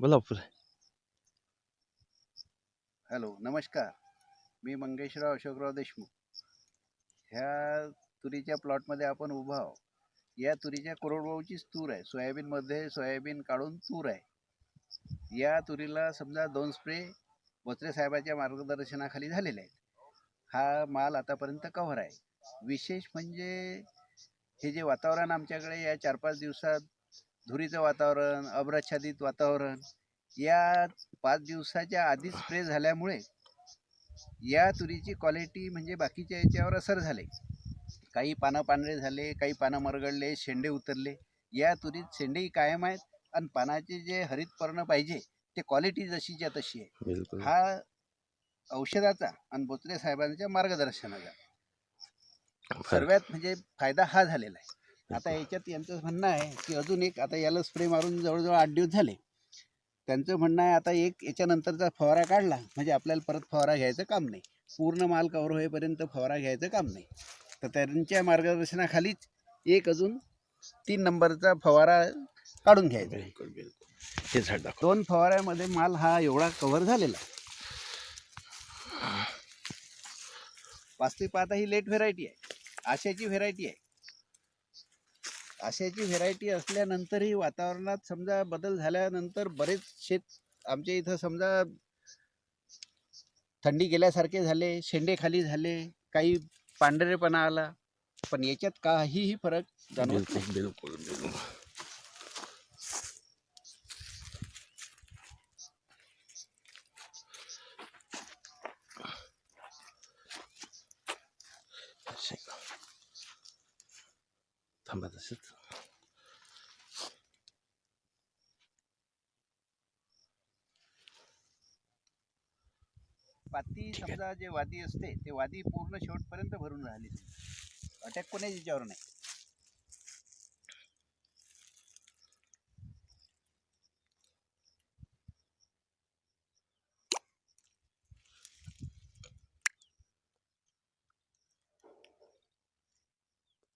बोला पुढे हॅलो नमस्कार. मी मंगेशराव अशोकराव देशमुख. ह्या तुरीच्या प्लॉटमध्ये आपण उभा आहो या तुरीच्या कोरडवाहूचीच तूर आहे. सोयाबीनमध्ये सोयाबीन काढून तूर आहे. या तुरीला समजा दोन स्प्रे बोचरे साहेबाच्या मार्गदर्शनाखाली झालेले आहेत. हा माल आतापर्यंत कव्हर आहे. विशेष म्हणजे हे जे वातावरण आमच्याकडे या चार पाच दिवसात धुरीचं वातावरण अभ्रच्छादित वातावरण या पाच दिवसाच्या आधी स्प्रे झाल्यामुळे या तुरीची क्वालिटी म्हणजे बाकीच्या याच्यावर असर झाले. काही पानं पांढरे झाले काही पानं मरगळले शेंडे उतरले. या तुरीत शेंडेही कायम आहेत आणि पानाचे जे हरित पर्ण पाहिजे ते क्वालिटी जशीच्या तशी आहे. हा औषधाचा आणि बोचरे साहेबांच्या मार्गदर्शनाचा. सर्वात म्हणजे फायदा हा झालेला आहे. आता याच्यात यांचं म्हणणं आहे की अजून एक आता याला स्प्रे मारून जवळजवळ आठ दिवस झाले. त्यांचं म्हणणं आहे आता एक याच्यानंतरचा फवारा काढला म्हणजे आपल्याला परत फवारा घ्यायचं काम नाही. पूर्ण माल कवर होईपर्यंत फवारा घ्यायचं काम नाही. तर त्यांच्या मार्गदर्शनाखालीच एक अजून तीन नंबरचा फवारा काढून घ्यायचा हे झाड दाखव. दोन फवाऱ्यामध्ये माल हा एवढा कव्हर झालेला. वास्तविक पाहता ही लेट व्हेरायटी आहे. आशेची व्हेरायटी आहे. आशेची व्हेरायटी असल्यानंतरही वातावरणात समजा बदल झाल्यानंतर बरेच शेत आमच्या इथं समजा थंडी गेल्यासारखे झाले शेंडे खाली झाले काही पांढरेपणा आला पण याच्यात काहीही फरक जाणवत नाही. थांबा तसंच पाती. समजा जे वादी असते ते वादी पूर्ण शेवटपर्यंत भरून राहिली अटॅक कोणाच याच्यावर नाही.